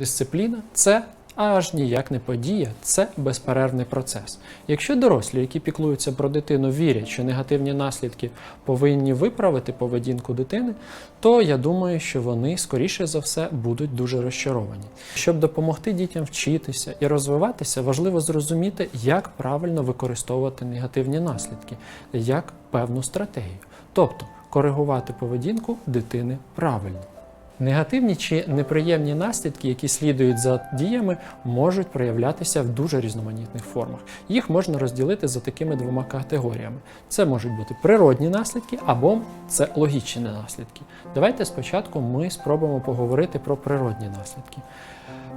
Дисципліна це аж ніяк не подія, це безперервний процес. Якщо дорослі, які піклуються про дитину, вірять, що негативні наслідки повинні виправити поведінку дитини, то я думаю, що вони скоріше за все будуть дуже розчаровані. Щоб допомогти дітям вчитися і розвиватися, важливо зрозуміти, як правильно використовувати негативні наслідки, як певну стратегію, тобто коригувати поведінку дитини правильно. Негативні чи неприємні наслідки, які слідують за діями, можуть проявлятися в дуже різноманітних формах. Їх можна розділити за такими двома категоріями: це можуть бути природні наслідки або це логічні наслідки. Давайте спочатку ми спробуємо поговорити про природні наслідки.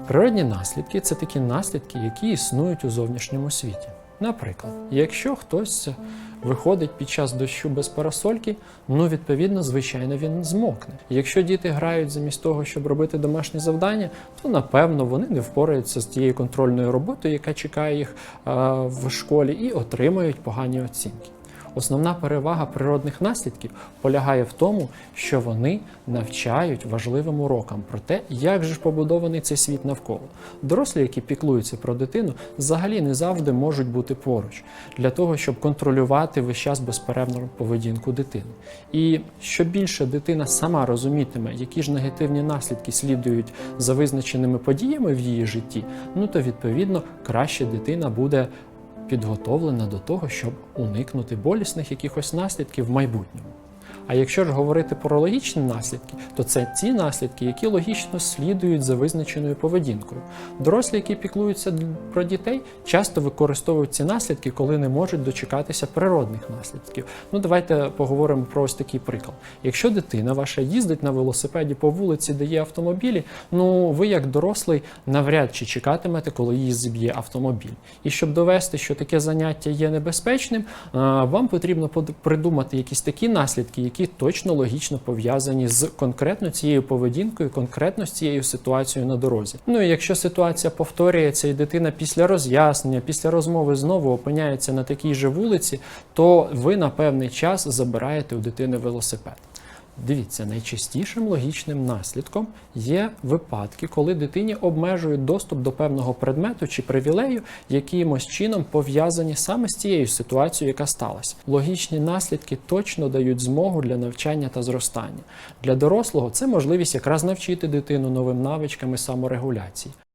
Природні наслідки це такі наслідки, які існують у зовнішньому світі. Наприклад, якщо хтось виходить під час дощу без парасольки, ну відповідно, звичайно, він змокне. Якщо діти грають замість того, щоб робити домашні завдання, то напевно вони не впораються з тією контрольною роботою, яка чекає їх в школі, і отримають погані оцінки. Основна перевага природних наслідків полягає в тому, що вони навчають важливим урокам про те, як же ж побудований цей світ навколо. Дорослі, які піклуються про дитину, взагалі не завжди можуть бути поруч для того, щоб контролювати весь час безперервну поведінку дитини. І що більше дитина сама розумітиме, які ж негативні наслідки слідують за визначеними подіями в її житті, ну то відповідно краще дитина буде підготовлена до того, щоб уникнути болісних якихось наслідків в майбутньому. А якщо ж говорити про логічні наслідки, то це ті наслідки, які логічно слідують за визначеною поведінкою. Дорослі, які піклуються про дітей, часто використовують ці наслідки, коли не можуть дочекатися природних наслідків. Ну давайте поговоримо про ось такий приклад. Якщо дитина ваша їздить на велосипеді по вулиці, де є автомобілі, ну ви як дорослий навряд чи чекатимете, коли її зіб'є автомобіль. І щоб довести, що таке заняття є небезпечним, вам потрібно придумати якісь такі наслідки, які точно логічно пов'язані з конкретно цією поведінкою, конкретно з цією ситуацією на дорозі. Ну і якщо ситуація повторюється, і дитина після роз'яснення, після розмови знову опиняється на такій же вулиці, то ви на певний час забираєте у дитини велосипед. Дивіться, найчастішим логічним наслідком є випадки, коли дитині обмежують доступ до певного предмету чи привілею, якимось чином пов'язані саме з цією ситуацією, яка сталася. Логічні наслідки точно дають змогу для навчання та зростання. Для дорослого це можливість якраз навчити дитину новим навичками саморегуляції.